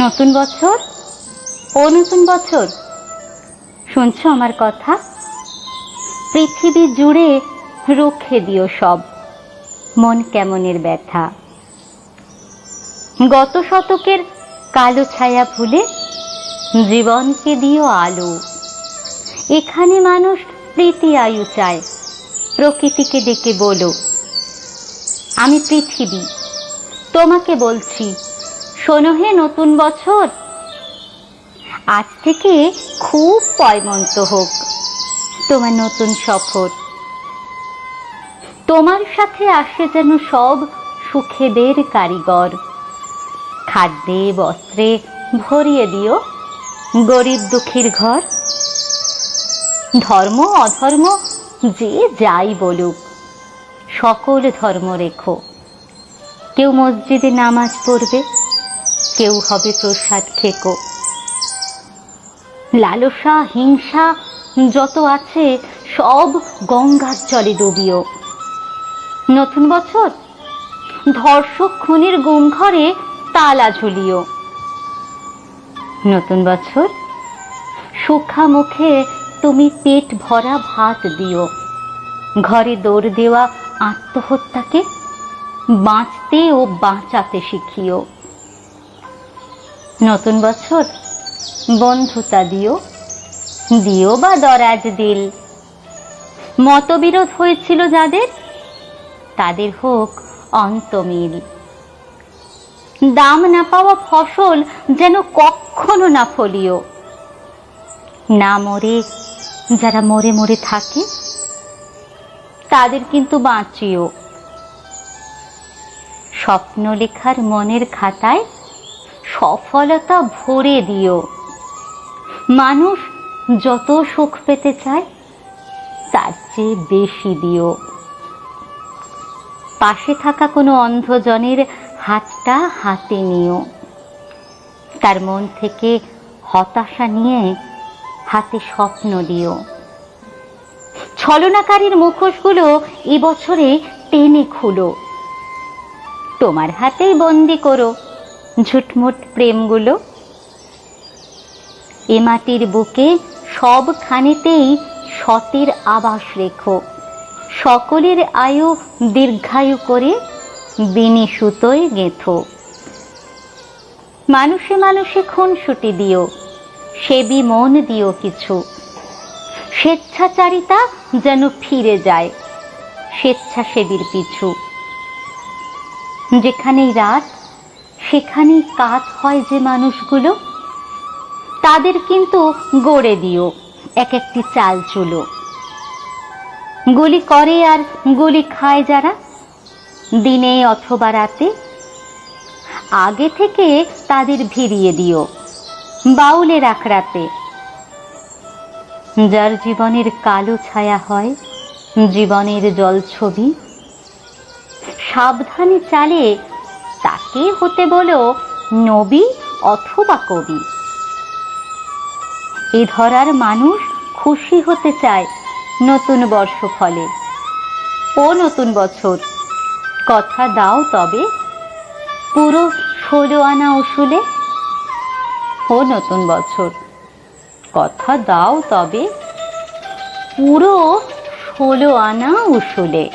নতুন বছর? ও নতুন বছর। শুনছো আমার কথা? পৃথিবী জুড়ে রুখে দিও সব। মন কেমনের ব্যথা। গত শতকের কালো ছায়া ভুলে জীবনকে দিও আলো। এখানে মানুষ প্রীতি আয়ু চায়, প্রকৃতিকে ডেকে বলো, আমি পৃথিবী। তোমাকে বলছি, শোনো হে নতুন বছর। আজ থেকে খুব পয়মন্ত হোক তোমার নতুন সফর। তোমার সাথে আসে যেন সব সুখেদের কারিগর। খাদ্যে, বস্ত্রে ভরিয়ে দিও, গরিব দুঃখীর ঘর। ধর্ম, অধর্ম, যে যাই বলুক, সকল ধর্ম রেখো। কেউ মসজিদে নামাজ পড়বে, কেউ হবে প্রসাদ খেকো। লালসা, হিংসা যত আছে, সব গঙ্গার চলে ডুবিও। নতুন বছর? ধর্ষক খুনের গুম ঘরে তালা ঝুলিও। নতুন বছর? সুখা মুখে তুমি পেট ভরা ভাত দিও। ঘরে দৌড় দেওয়া আত্মহত্যাকে বাঁচতে ও বাঁচাতে শিখিও। নতুন বছর? বন্ধুতা দিও। দিও বা দরাজ দিল। মতবিরোধ হয়েছিল যাদের? তাদের হোক অন্তমিল। দাম না পাওয়া ফসল যেন কখনো না ফলিও। না মরে, যারা মরে মরে থাকে, তাদের কিন্তু বাঁচিও। স্বপ্ন লেখার মনের খাতায় সফলতা ভরে দিও। মানুষ যত সুখ পেতে চায়, তার চেয়ে বেশি দিও। পাশে থাকা কোনো অন্ধজনের হাতটা হাতে নিও। তার মন থেকে হতাশা নিয়ে হাতে স্বপ্ন দিও। ছলনাকারীর মুখোশগুলো এবছরে টেনে খুলো। তোমার হাতেই বন্দি করো ঝুটমুট প্রেমগুলো। এ মাটির বুকে সবখানেতেই সতের আবাস রেখো। সকলের আয়ু দীর্ঘায়ু করে বিনি সুতোয় গেঁথো। মানুষে মানুষে খুনসুটি দিও, সেবি মন দিও কিছু। স্বেচ্ছাচারিতা যেন ফিরে যায়, স্বেচ্ছাসেবীর পিছু। যেখানেই রাত, সেখানেই কাত হয় যে মানুষগুলো, তাদের কিন্তু গড়ে দিও এক একটি চাল চুলো। গুলি করে আর গুলি খায় যারা। দিনে অথবা রাতে আগে থেকে তাদের ভিড়িয়ে দিও বাউলের আখড়াতে যার জীবনের কালো ছায়া হয়, জীবনের জল ছবি, সাবধানে চালে তাকে হতে বলো নবী অথবা কবি। এ ধরার মানুষ খুশি হতে চায় নতুন বর্ষ ফলে। ও নতুন বছর, কথা দাও তবে। পুরো ষোলো আনা উসুলে। ও নতুন বছর, কথা দাও তবে। পুরো ষোলো আনা উসুলে।